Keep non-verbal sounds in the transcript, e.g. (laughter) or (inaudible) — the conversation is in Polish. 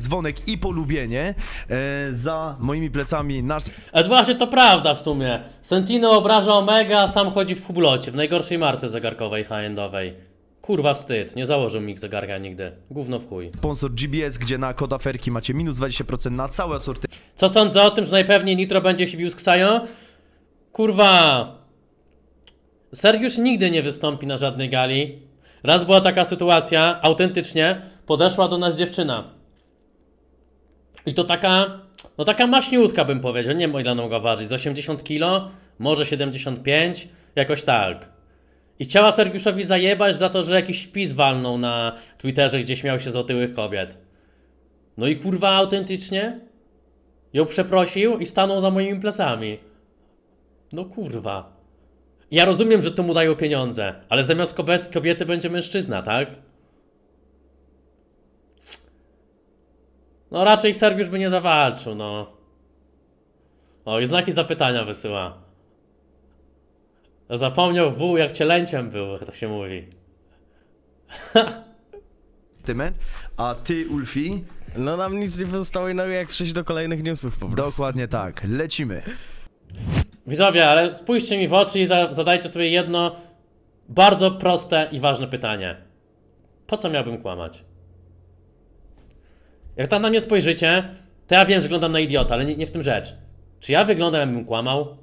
dzwonek i polubienie. E, za moimi plecami nasz A właśnie to prawda w sumie. Sentino obraża Omega, a sam chodzi w hublocie, w najgorszej marce zegarkowej high-endowej. Kurwa wstyd, nie założył mi zegarka nigdy. Gówno w chuj. sponsor GBS, gdzie na kod aferki macie minus 20% na cały asortyment. Co sądzę o tym, że najpewniej Nitro będzie się bił z Ksajo? Kurwa. Sergiusz nigdy nie wystąpi na żadnej gali. Raz była taka sytuacja, autentycznie, podeszła do nas dziewczyna. I to taka, no taka maśniutka bym powiedział, nie wiem ile ona mogła ważyć, z 80 kilo, może 75, jakoś tak. I chciała Sergiuszowi zajebać za to, że jakiś wpis walnął na Twitterze, gdzie śmiał się z otyłych kobiet. No i kurwa autentycznie ją przeprosił i stanął za moimi plecami. No kurwa. Ja rozumiem, że tu mu dają pieniądze, ale zamiast kobiet, kobiety będzie mężczyzna, tak? No raczej Sergiusz by nie zawalczył, no. O, i znaki zapytania wysyła. Zapomniał W, jak cielęciem był, jak to się mówi. (laughs) A ty, Ulfi, No nam nic nie pozostało innego jak przejść do kolejnych newsów po prostu. dokładnie tak. Lecimy. Widzowie, ale spójrzcie mi w oczy i za, zadajcie sobie jedno bardzo proste i ważne pytanie. Po co miałbym kłamać? Jak tam na mnie spojrzycie, to ja wiem, że wyglądam na idiota, ale nie, nie w tym rzecz. Czy ja wyglądam, jakbym kłamał?